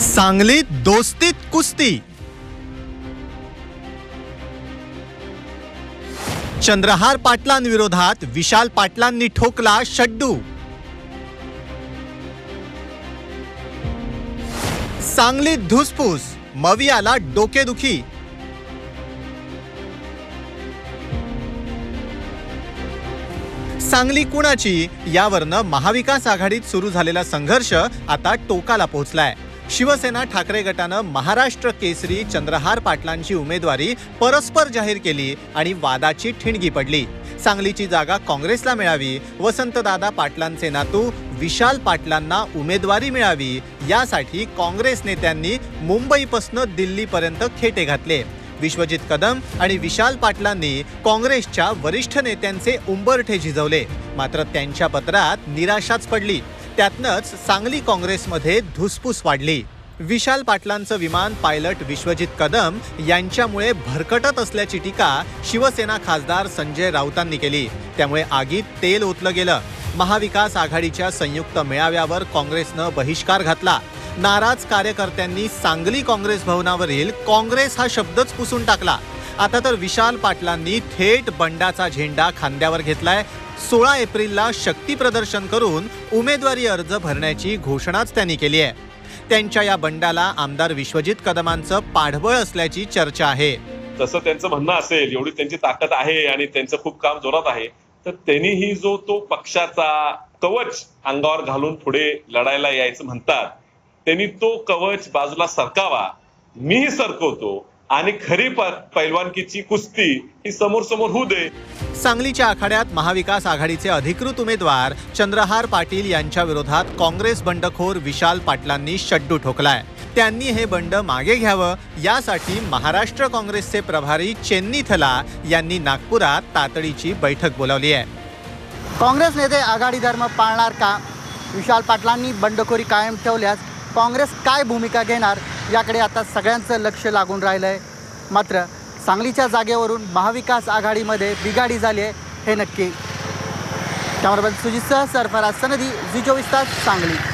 सांगलीत दोस्तीत कुस्ती. चंद्रहार पाटलांविरोधात विशाल पाटलांनी ठोकला शड्डू. सांगलीत धुसफूस मवियाला डोकेदुखी. सांगली कुणाची? यावरनं महाविकास आघाडीत सुरू झालेला संघर्ष आता टोकाला पोहोचलाय. शिवसेना ठाकरे गटानं महाराष्ट्र केसरी चंद्रहार पाटलांची उमेदवारी परस्पर जाहीर केली आणि वादाची ठिणगी पडली. सांगलीची जागा काँग्रेसला मिळावी वसंतदादा पाटलांचे नातू विशाल पाटलांना उमेदवारी मिळावी यासाठी काँग्रेस नेत्यांनी मुंबईपासनं दिल्लीपर्यंत खेटे घातले. विश्वजित कदम आणि विशाल पाटलांनी काँग्रेसच्या वरिष्ठ नेत्यांचे उंबरठे झिजवले. मात्र त्यांच्या पत्रात निराशाच पडली. त्यातनंच सांगली काँग्रेसमध्ये धुसफूस वाढली. विशाल पाटलांचं विमान पायलट विश्वजित कदम यांच्यामुळे भरकटत असल्याची टीका शिवसेना खासदार संजय राऊतांनी केली. त्यामुळे आगीत तेल ओतलं गेलं. महाविकास आघाडीच्या संयुक्त मेळाव्यावर काँग्रेसनं बहिष्कार घातला. नाराज कार्यकर्त्यांनी सांगली काँग्रेस भवनावरील काँग्रेस हा शब्दच पुसून टाकला. आता तर विशाल पाटलांनी थेट बंडाचा झेंडा खांद्यावर घेतलाय सोळा एप्रिलला शक्ती प्रदर्शन करून उमेदवारी अर्ज भरण्याची घोषणाच त्यांनी केली आहे. त्यांच्या या बंडाला आमदार विश्वजित कदमांचं पाठबळ असल्याची चर्चा आहे. तसं त्यांचं म्हणणं असेल एवढी त्यांची ताकद आहे आणि त्यांचं खूप काम जोरात आहे तर त्यांनीही जो तो पक्षाचा कवच अंगावर घालून पुढे लढायला यायचं म्हणतात त्यांनी तो कवच बाजूला सरकावा मीही सरकवतो आणि खरी पैलवानकीची कुस्ती ही समोर समोर होऊ दे. सांगलीच्या आखाड्यात महाविकास आघाडीचे अधिकृत उमेदवार चंद्रहार पाटील यांच्या विरोधात काँग्रेस बंडखोर विशाल पाटलांनी शड्डू ठोकलाय. त्यांनी हे बंड मागे घ्यावं यासाठी महाराष्ट्र काँग्रेसचे प्रभारी चेन्नी थला यांनी नागपुरात तातडीची बैठक बोलावली आहे. काँग्रेस नेते आघाडी धर्म पाळणार का? विशाल पाटलांनी बंडखोरी कायम ठेवल्यास काँग्रेस काय भूमिका घेणार? याकडे आता सगळ्यांचं लक्ष लागून राहिलं आहे मात्र सांगलीच्या जागेवरून महाविकास आघाडीमध्ये बिघाडी झाली आहे हे नक्की. कॅमेरामॅन सुजितसह सरफराज सनदी जी चोवीस तास सांगली.